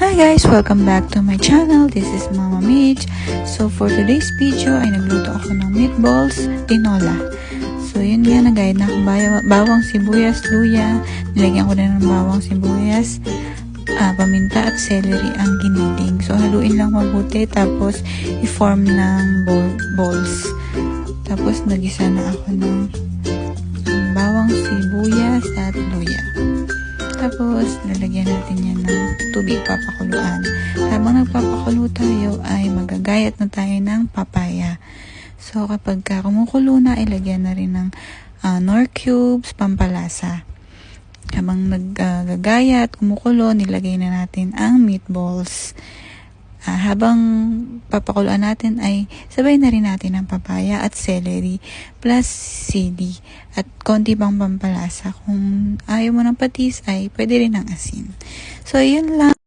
Hi guys! Welcome back to my channel. This is Mama Mitch. So for today's video ay nagluto ako ng meatballs tinola. So yun nga, na akong bayaw- bawang sibuyas, luya. Nilagyan ko na ng bawang sibuyas, ah, paminta at celery ang giniling. So haluin lang mabuti tapos i-form ng ball- balls. Tapos nagisa na ako ng bawang sibuyas at luya. Tapos, lalagyan natin yan ng tubig papakuluan. Habang nagpapakulo tayo, ay magagayat na tayo ng papaya. So, kapag ka kumukulo na, ilagyan na rin ng ah, nor cubes, pampalasa. Habang naggagayat, kumukulo, nilagay na natin ang meatballs. Habang papakuluan natin ay sabay na rin natin ang papaya at celery plus sili at konti pang pampalasa. Kung ayaw mo ng patis ay pwede rin ng asin. So, yun lang.